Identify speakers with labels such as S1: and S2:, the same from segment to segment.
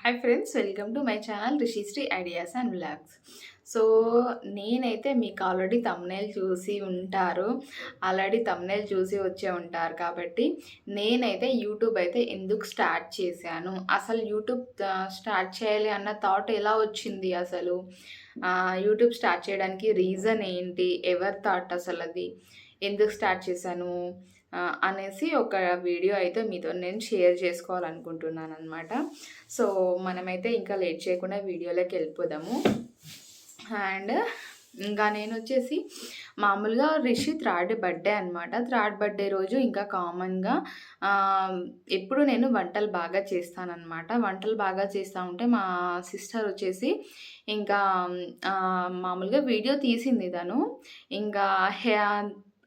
S1: Hi friends welcome to my channel Rishishree ideas and blogs so నేనైతే మీకు already thumbnail చూసి ఉంటారు. Already thumbnail చూసి వచ్చే ఉంటారు కాబట్టి నేనైతే యూట్యూబ్ అయితే ఎందుకు స్టార్ట్ చేశాను? అసలు యూట్యూబ్ స్టార్ట్ చేయాలి అన్న థాట్ ఎలా వచ్చింది అసలు? యూట్యూబ్ స్టార్ట్ చేయడానికి రీజన్ ఏంటి? ఎవరి థాట్ అసలు అది? ఎందుకు స్టార్ట్ చేశాను? అనేసి ఒక వీడియో అయితే మీతో నేను షేర్ చేసుకోవాలనుకుంటున్నాను అనమాట సో మనమైతే ఇంకా లేట్ చేయకుండా వీడియోలోకి వెళ్ళిపోదాము. అండ్ ఇంకా నేను వచ్చేసి మామూలుగా రిషి థర్డ్ బర్త్డే అనమాట థర్డ్ బర్త్డే రోజు ఇంకా కామన్గా ఎప్పుడు నేను వంటలు బాగా చేస్తానన్నమాట. వంటలు బాగా చేస్తూ ఉంటే మా సిస్టర్ వచ్చేసి ఇంకా మామూలుగా వీడియో తీసింది తను. ఇంకా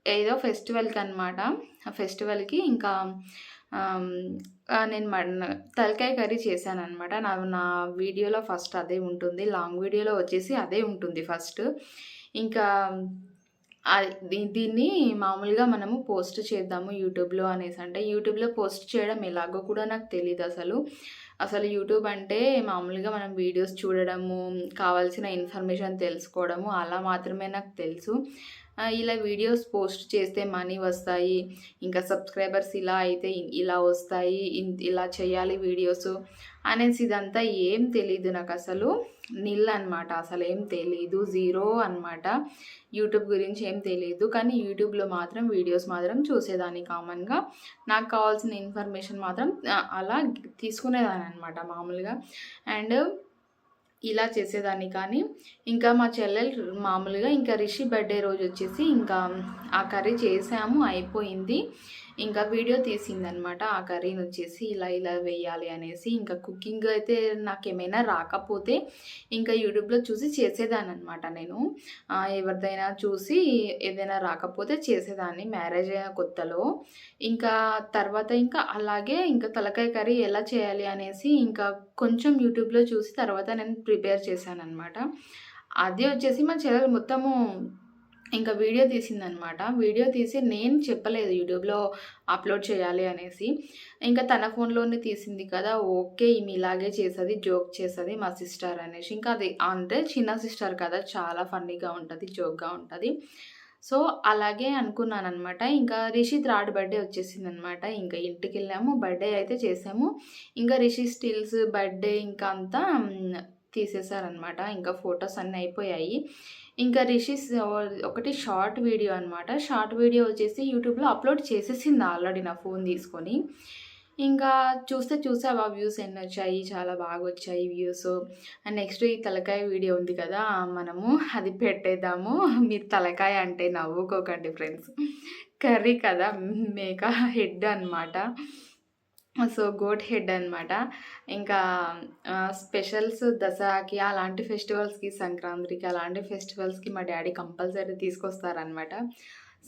S1: ఏదో ఫెస్టివల్కి అనమాట ఆ ఫెస్టివల్కి ఇంకా నేను తలకాయ కర్రీ చేశాను అనమాట నా నా వీడియోలో ఫస్ట్ అదే ఉంటుంది. లాంగ్ వీడియోలో వచ్చేసి అదే ఉంటుంది ఫస్ట్. ఇంకా దీన్ని మామూలుగా మనము పోస్ట్ చేద్దాము యూట్యూబ్లో అనేసి. అంటే యూట్యూబ్లో పోస్ట్ చేయడం ఎలాగో కూడా నాకు తెలియదు అసలు. అసలు యూట్యూబ్ అంటే మామూలుగా మనం వీడియోస్ చూడడము కావాల్సిన ఇన్ఫర్మేషన్ తెలుసుకోవడము అలా మాత్రమే నాకు తెలుసు. ఇలా వీడియోస్ పోస్ట్ చేస్తే మనీ వస్తాయి ఇంకా సబ్స్క్రైబర్స్ ఇలా అయితే ఇలా వస్తాయి ఇలా చేయాలి వీడియోస్ అనేసి ఇదంతా ఏం తెలీదు నాకు అసలు. నిల్ అనమాట అసలు ఏం తెలీదు జీరో అనమాట యూట్యూబ్ గురించి ఏం తెలియదు కానీ యూట్యూబ్లో మాత్రం వీడియోస్ మాత్రం చూసేదాన్ని కామన్గా. నాకు కావాల్సిన ఇన్ఫర్మేషన్ మాత్రం అలా తీసుకునేదాన్ని అనమాట మామూలుగా. అండ్ ఇలా చేసేదాన్ని కానీ ఇంకా మా చెల్లెలు మామూలుగా ఇంకా రిషి బర్త్డే రోజు వచ్చేసి ఇంకా ఆ కర్రీ చేసాము అయిపోయింది. ఇంకా వీడియో తీసిందనమాట. ఆ కర్రీని వచ్చేసి ఇలా ఇలా వేయాలి అనేసి. ఇంకా కుకింగ్ అయితే నాకు ఏమైనా రాకపోతే ఇంకా యూట్యూబ్లో చూసి చేసేదాన్ని అనమాట నేను ఎవరిదైనా చూసి ఏదైనా రాకపోతే చేసేదాన్ని మ్యారేజ్ అయిన కొత్తలో. ఇంకా తర్వాత ఇంకా అలాగే ఇంకా తలకాయ కర్రీ ఎలా చేయాలి అనేసి ఇంకా కొంచెం యూట్యూబ్లో చూసి తర్వాత నేను ప్రిపేర్ చేశాను అనమాట అది వచ్చేసి మా చెల్లెలు మొత్తము ఇంకా వీడియో తీసిందనమాట. వీడియో తీసి నేను చెప్పలేదు యూట్యూబ్లో అప్లోడ్ చేయాలి అనేసి. ఇంకా తన ఫోన్లోనే తీసింది కదా ఓకే ఈమె ఇలాగే చేస్తుంది జోక్ చేస్తుంది మా సిస్టర్ అనేసి. ఇంకా అది అంటే చిన్న సిస్టర్ కదా చాలా ఫన్నీగా ఉంటుంది జోక్గా ఉంటుంది. సో అలాగే అనుకున్నాను అనమాట ఇంకా రిషి థర్డ్ బర్త్డే వచ్చేసింది అనమాట ఇంకా ఇంటికి వెళ్ళాము బర్త్డే అయితే చేసాము. ఇంకా రిషి స్టిల్స్ బర్త్డే ఇంకా అంతా తీసేశారనమాట ఇంకా ఫొటోస్ అన్నీ అయిపోయాయి. ఇంకా రిషిస్ ఒకటి షార్ట్ వీడియో అనమాట షార్ట్ వీడియో వచ్చేసి యూట్యూబ్లో అప్లోడ్ చేసేసింది ఆల్రెడీ నా ఫోన్ తీసుకొని. ఇంకా చూస్తే చూస్తే ఆ వ్యూస్ ఎన్ని వచ్చాయి చాలా బాగా వచ్చాయి వ్యూస్ నెక్స్ట్ ఈ తలకాయ వీడియో ఉంది కదా మనము అది పెట్టేద్దాము. మీరు తలకాయ అంటే నవ్వుకోకండి ఫ్రెండ్స్. కర్రీ కదా మేక హెడ్ అనమాట సో గోట్ హెడ్ అనమాట ఇంకా స్పెషల్స్ దసరాకి అలాంటి ఫెస్టివల్స్కి సంక్రాంతికి అలాంటి ఫెస్టివల్స్కి మా డాడీ కంపల్సరీ తీసుకొస్తారనమాట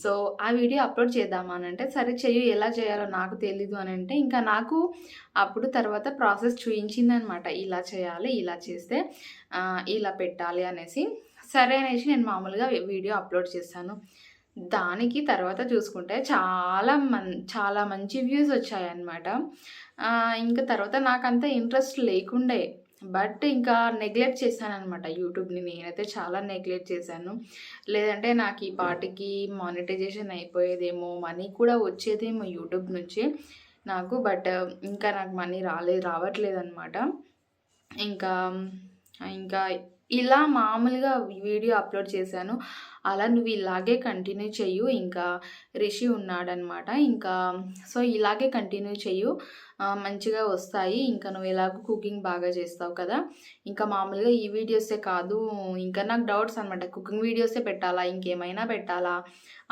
S1: సో ఆ వీడియో అప్లోడ్ చేద్దామా అని అంటే సరే చెయ్యి ఎలా చేయాలో నాకు తెలీదు అని అంటే ఇంకా నాకు అప్పుడు తర్వాత ప్రాసెస్ చూయించిందనమాట ఇలా చేయాలి ఇలా చేస్తే ఇలా పెట్టాలి అనేసి. సరే అనేసి నేను మామూలుగా వీడియో అప్లోడ్ చేశాను దానికి తర్వాత చూసుకుంటే చాలా మన్ చాలా మంచి వ్యూస్ వచ్చాయన్నమాట. ఇంకా తర్వాత నాకు అంత ఇంట్రెస్ట్ లేకుండే. బట్ ఇంకా నెగ్లెక్ట్ చేశాను అనమాట యూట్యూబ్ని. నేనైతే చాలా నెగ్లెక్ట్ చేశాను. లేదంటే నాకు ఈ పాటికి మానిటైజేషన్ అయిపోయేదేమో మనీ కూడా వచ్చేదేమో యూట్యూబ్ నుంచి నాకు. బట్ ఇంకా నాకు మనీ రాలేదు రావట్లేదు అనమాట ఇంకా ఇంకా ఇలా మామూలుగా వీడియో అప్లోడ్ చేశాను. అలా నువ్వు ఇలాగే కంటిన్యూ చెయ్యు. ఇంకా రిషి ఉన్నాడనమాట. ఇంకా సో ఇలాగే కంటిన్యూ చెయ్యు. మంచిగా వస్తాయి. ఇంకా నువ్వు ఎలాగో కుకింగ్ బాగా చేస్తావు కదా. ఇంకా మామూలుగా ఈ వీడియోసే కాదు. ఇంకా నాకు డౌట్స్ అనమాట. కుకింగ్ వీడియోసే పెట్టాలా? ఇంకేమైనా పెట్టాలా?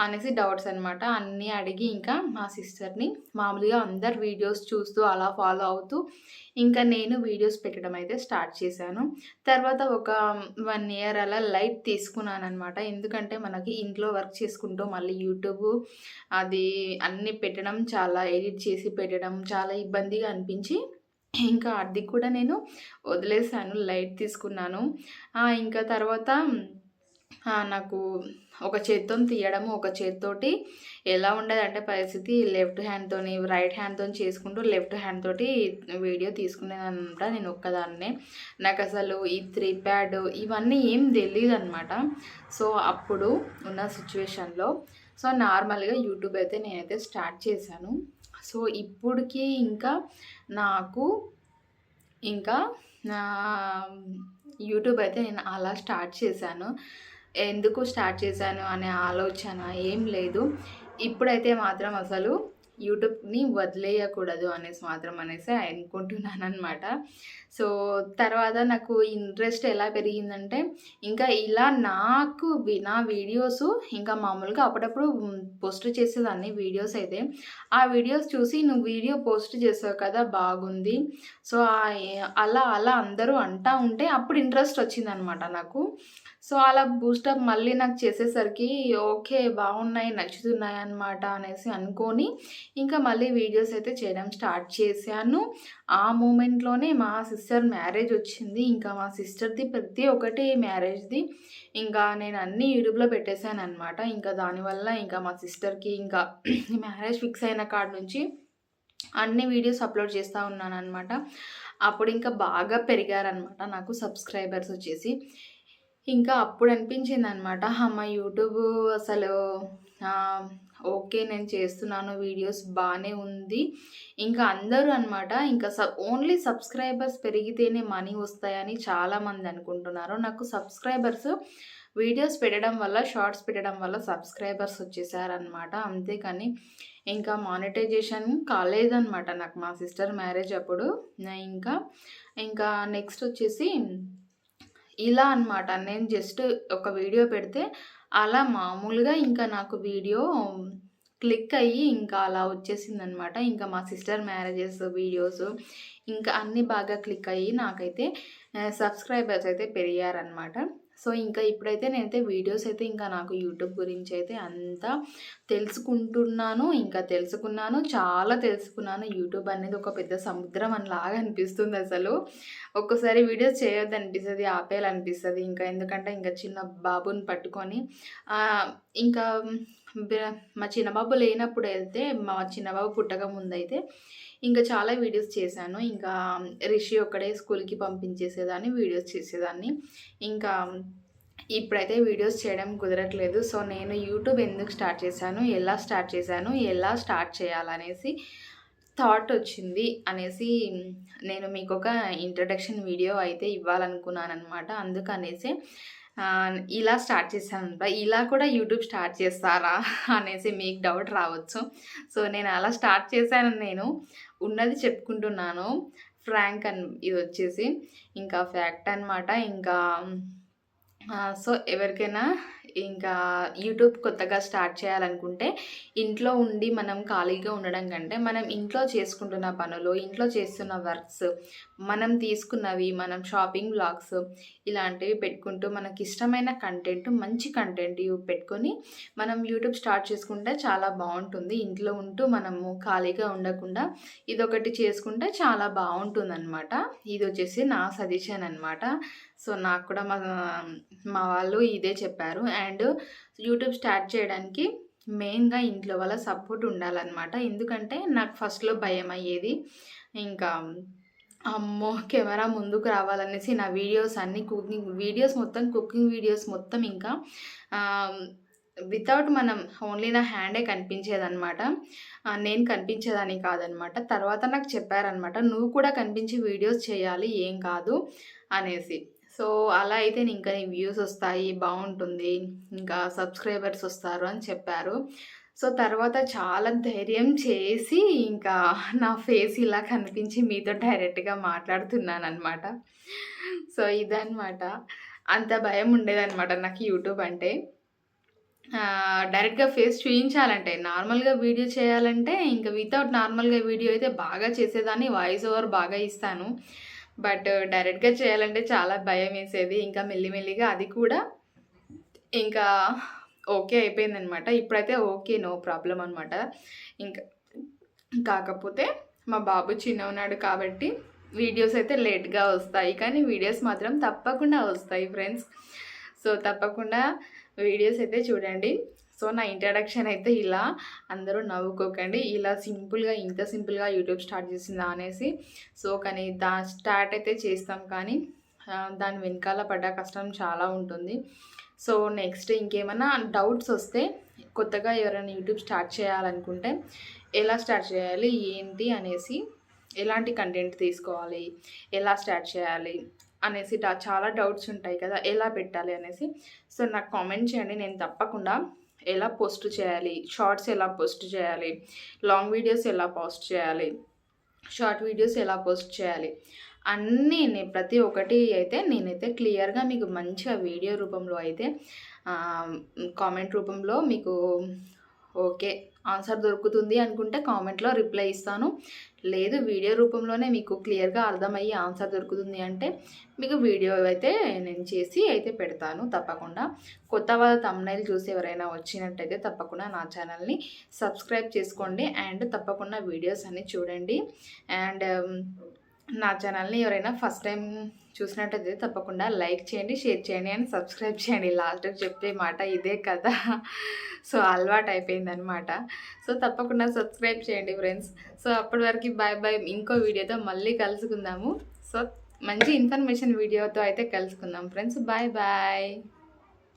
S1: అనేసి డౌట్స్ అనమాట. అన్నీ అడిగి ఇంకా మా సిస్టర్ని మామూలుగా అందరు వీడియోస్ చూస్తూ అలా ఫాలో అవుతూ ఇంకా నేను వీడియోస్ పెట్టడం అయితే స్టార్ట్ చేశాను. తర్వాత ఒక వన్ ఇయర్ అలా లైట్ తీసుకున్నాను అనమాట ఎందుకంటే మనకి ఇంట్లో వర్క్ చేసుకుంటూ మళ్ళీ యూట్యూబ్ అది అన్నీ పెట్టడం చాలా ఎడిట్ చేసి పెట్టడం చాలా ఇబ్బందిగా అనిపించి ఇంకా అది కూడా నేను వదిలేసాను లైట్ తీసుకున్నాను. ఇంకా తర్వాత నాకు ఒక చేత్తో తీయడము ఒక చేత్తోటి ఎలా ఉండదంటే పరిస్థితి లెఫ్ట్ హ్యాండ్తోని రైట్ హ్యాండ్తో చేసుకుంటూ లెఫ్ట్ హ్యాండ్ తోటి వీడియో తీసుకునేదనమాట నేను ఒక్కదాన్నే. నాకు అసలు ఈ త్రీ ప్యాడ్ ఇవన్నీ ఏం తెలియదు అనమాట సో అప్పుడు ఉన్న సిచ్యువేషన్లో సో నార్మల్గా యూట్యూబ్ అయితే నేనైతే స్టార్ట్ చేశాను. సో ఇప్పటికి ఇంకా నాకు ఇంకా నా యూట్యూబ్ అయితే నేను అలా స్టార్ట్ చేశాను. ఎందుకు స్టార్ట్ చేశాను అనే ఆలోచన ఏం లేదు. ఇప్పుడైతే మాత్రం అసలు యూట్యూబ్ని వదిలేయకూడదు అనేసి మాత్రం అనేసి అనుకుంటున్నాను అనమాట సో తర్వాత నాకు ఇంట్రెస్ట్ ఎలా పెరిగిందంటే ఇంకా ఇలా నాకు నా వీడియోస్ ఇంకా మామూలుగా అప్పుడప్పుడు పోస్ట్ చేసేదాన్ని వీడియోస్ అయితే. ఆ వీడియోస్ చూసి నువ్వు వీడియో పోస్ట్ చేసావు కదా బాగుంది. సో అలా అలా అందరూ అంటా ఉంటే అప్పుడు ఇంట్రెస్ట్ వచ్చిందనమాట నాకు. సో అలా బూస్టప్ మళ్ళీ నాకు చేసేసరికి ఓకే బాగున్నాయి నచ్చుతున్నాయి అన్నమాట అనేసి అనుకొని ఇంకా మళ్ళీ వీడియోస్ అయితే చేయడం స్టార్ట్ చేశాను. ఆ మూమెంట్లోనే మా సిస్టర్ మ్యారేజ్ వచ్చింది. ఇంకా మా సిస్టర్ది ప్రతి ఒక్కటి మ్యారేజ్ది. ఇంకా నేను అన్ని యూట్యూబ్లో పెట్టేశాను అనమాట ఇంకా దానివల్ల ఇంకా మా సిస్టర్కి ఇంకా మ్యారేజ్ ఫిక్స్ అయిన కాడ నుంచి అన్ని వీడియోస్ అప్లోడ్ చేస్తూ ఉన్నాను అనమాట అప్పుడు ఇంకా బాగా పెరిగారనమాట నాకు సబ్స్క్రైబర్స్ వచ్చేసి. ఇంకా అప్పుడు అనిపించింది అనమాట అమ్మ యూట్యూబ్ అసలు ఓకే నేను చేస్తున్నాను వీడియోస్ బాగానే ఉంది. ఇంకా అందరూ అనమాట ఇంకా సబ్ ఓన్లీ సబ్స్క్రైబర్స్ పెరిగితేనే మనీ వస్తాయని చాలామంది అనుకుంటున్నారు. నాకు సబ్స్క్రైబర్స్ వీడియోస్ పెట్టడం వల్ల షార్ట్స్ పెట్టడం వల్ల సబ్స్క్రైబర్స్ వచ్చేసారనమాట అంతేకాని ఇంకా మానిటైజేషన్ కాలేదనమాట నాకు మా సిస్టర్ మ్యారేజ్ అప్పుడు ఇంకా ఇంకా నెక్స్ట్ వచ్చేసి ఇలా అన్నమాట. నేను జస్ట్ ఒక వీడియో పెడితే అలా మామూలుగా ఇంకా నాకు వీడియో క్లిక్ అయ్యి ఇంకా అలా వచ్చేసింది అనమాట ఇంకా మా సిస్టర్ మ్యారేజెస్ వీడియోస్ ఇంకా అన్నీ బాగా క్లిక్ అయ్యి నాకైతే సబ్స్క్రైబర్స్ అయితే పెరిగారనమాట సో ఇంకా ఇప్పుడైతే నేనైతే వీడియోస్ అయితే ఇంకా నాకు యూట్యూబ్ గురించి అయితే అంతా తెలుసుకుంటున్నాను ఇంకా తెలుసుకున్నాను చాలా తెలుసుకున్నాను. యూట్యూబ్ అనేది ఒక పెద్ద సముద్రం అని లాగా అనిపిస్తుంది అసలు. ఒక్కోసారి వీడియోస్ చేయొద్దు అనిపిస్తుంది ఆపేయాలనిపిస్తుంది. ఇంకా ఎందుకంటే ఇంకా చిన్న బాబుని పట్టుకొని ఇంకా మా చిన్నబాబు లేనప్పుడు అయితే మా చిన్నబాబు పుట్టక ముందు అయితే ఇంకా చాలా వీడియోస్ చేశాను. ఇంకా రిషి ఒక్కడే స్కూల్కి పంపించేసేదాన్ని వీడియోస్ చేసేదాన్ని. ఇంకా ఇప్పుడైతే వీడియోస్ చేయడం కుదరట్లేదు. సో నేను యూట్యూబ్ ఎందుకు స్టార్ట్ చేశాను ఎలా స్టార్ట్ చేశాను ఎలా స్టార్ట్ చేయాలనేసి థాట్ వచ్చింది. అనేసి నేను మీకు ఒక ఇంట్రడక్షన్ వీడియో అయితే ఇవ్వాలనుకున్నాను అనమాట అందుకనేసి ఇలా స్టార్ట్ చేశాను అనమాట ఇలా కూడా యూట్యూబ్ స్టార్ట్ చేస్తారా అనేసి మీకు డౌట్ రావచ్చు. సో నేను అలా స్టార్ట్ చేశాను నేను ఉన్నది చెప్పుకుంటున్నాను. ఫ్రాంక్ అన్ ఇది వచ్చేసి ఇంకా ఫ్యాక్ట్ అనమాట ఇంకా సో ఎవరికైనా ఇంకా యూట్యూబ్ కొత్తగా స్టార్ట్ చేయాలనుకుంటే ఇంట్లో ఉండి మనం ఖాళీగా ఉండడం కంటే మనం ఇంట్లో చేసుకుంటున్న పనులు ఇంట్లో చేస్తున్న వర్క్స్ మనం తీసుకున్నవి మనం షాపింగ్ బ్లాగ్స్ ఇలాంటివి పెట్టుకుంటూ మనకి ఇష్టమైన కంటెంట్ మంచి కంటెంట్ పెట్టుకొని మనం యూట్యూబ్ స్టార్ట్ చేసుకుంటే చాలా బాగుంటుంది. ఇంట్లో ఉంటూ మనము ఖాళీగా ఉండకుండా ఇదొకటి చేసుకుంటే చాలా బాగుంటుంది అనమాట ఇది వచ్చేసి నా సజెషన్ అనమాట సో నాకు కూడా మా మా వాళ్ళు ఇదే చెప్పారు. అండ్ యూట్యూబ్ స్టార్ట్ చేయడానికి మెయిన్గా ఇంట్లో వాళ్ళ సపోర్ట్ ఉండాలన్నమాట. ఎందుకంటే నాకు ఫస్ట్లో భయం అయ్యేది ఇంకా అమ్మో కెమెరా ముందుకు రావాలనేసి నా వీడియోస్ అన్ని కుకింగ్ వీడియోస్ మొత్తం కుకింగ్ వీడియోస్ మొత్తం ఇంకా వితౌట్ మనం ఓన్లీ నా హ్యాండే కనిపించేదనమాట నేను కనిపించేదాన్ని కాదనమాట తర్వాత నాకు చెప్పారనమాట నువ్వు కూడా కనిపించి వీడియోస్ చేయాలి ఏం కాదు అనేసి. సో అలా అయితే ఇంకా నీ వ్యూస్ వస్తాయి బాగుంటుంది ఇంకా సబ్స్క్రైబర్స్ వస్తారు అని చెప్పారు. సో తర్వాత చాలా ధైర్యం చేసి ఇంకా నా ఫేస్ ఇలా కనిపించి మీతో డైరెక్ట్గా మాట్లాడుతున్నాను అనమాట సో ఇదనమాట అంత భయం ఉండేదన్నమాట నాకు యూట్యూబ్ అంటే. డైరెక్ట్గా ఫేస్ చూపించాలంటే నార్మల్గా వీడియో చేయాలంటే ఇంకా వితౌట్ నార్మల్గా వీడియో అయితే బాగా చేసేదాన్ని వాయిస్ ఓవర్ బాగా ఇస్తాను. బట్ డైరెక్ట్గా చేయాలంటే చాలా భయం వేసేది. ఇంకా మెల్లిమెల్లిగా అది కూడా ఇంకా ఓకే అయిపోయిందనమాట ఇప్పుడైతే ఓకే నో ప్రాబ్లం అనమాట ఇంకా కాకపోతే మా బాబు చిన్నవున్నాడు కాబట్టి వీడియోస్ అయితే లేట్గా వస్తాయి. కానీ వీడియోస్ మాత్రం తప్పకుండా వస్తాయి ఫ్రెండ్స్. సో తప్పకుండా వీడియోస్ అయితే చూడండి. సో నా ఇంట్రడక్షన్ అయితే ఇలా. అందరూ నవ్వుకోకండి. ఇలా సింపుల్గా ఇంత సింపుల్గా యూట్యూబ్ స్టార్ట్ చేసిందా అనేసి. సో కానీ దా స్టార్ట్ అయితే చేస్తాం కానీ దాని వెనకాల పడ్డ కష్టం చాలా ఉంటుంది. సో నెక్స్ట్ ఇంకేమైనా డౌట్స్ వస్తే కొత్తగా ఎవరైనా యూట్యూబ్ స్టార్ట్ చేయాలనుకుంటే ఎలా స్టార్ట్ చేయాలి ఏంటి అనేసి ఎలాంటి కంటెంట్ తీసుకోవాలి ఎలా స్టార్ట్ చేయాలి అనేసి చాలా డౌట్స్ ఉంటాయి కదా ఎలా పెట్టాలి అనేసి. సో నాకు కామెంట్ చేయండి నేను తప్పకుండా ఎలా పోస్ట్ చేయాలి షార్ట్స్ ఎలా పోస్ట్ చేయాలి లాంగ్ వీడియోస్ ఎలా పోస్ట్ చేయాలి షార్ట్ వీడియోస్ ఎలా పోస్ట్ చేయాలి అన్నీ నేను ప్రతి ఒక్కటి అయితే నేనైతే క్లియర్గా మీకు మంచిగా వీడియో రూపంలో అయితే కామెంట్ రూపంలో మీకు ఓకే ఆన్సర్ దొరుకుతుంది అనుకుంటే కామెంట్లో రిప్లై ఇస్తాను. లేదు వీడియో రూపంలోనే మీకు క్లియర్గా అర్థమయ్యి ఆన్సర్ దొరుకుతుంది అంటే మీకు వీడియో అయితే నేను చేసి అయితే పెడతాను తప్పకుండా. కొత్త వాళ్ళ తమ్నైల్ చూసి ఎవరైనా వచ్చినట్టయితే తప్పకుండా నా ఛానల్ని సబ్స్క్రైబ్ చేసుకోండి అండ్ తప్పకుండా వీడియోస్ అన్నీ చూడండి. అండ్ నా ఛానల్ని ఎవరైనా ఫస్ట్ టైం చూసినట్టయితే తప్పకుండా లైక్ చేయండి షేర్ చేయండి అండ్ సబ్స్క్రైబ్ చేయండి. లాస్ట్కి చెప్పే మాట ఇదే కదా. సో అలవాటు అయిపోయిందనమాట సో తప్పకుండా సబ్స్క్రైబ్ చేయండి ఫ్రెండ్స్. సో అప్పటి వరకు బాయ్ బాయ్. ఇంకో వీడియోతో మళ్ళీ కలుసుకుందాము. సో మంచి ఇన్ఫర్మేషన్ వీడియోతో అయితే కలుసుకుందాం ఫ్రెండ్స్. Bye bye.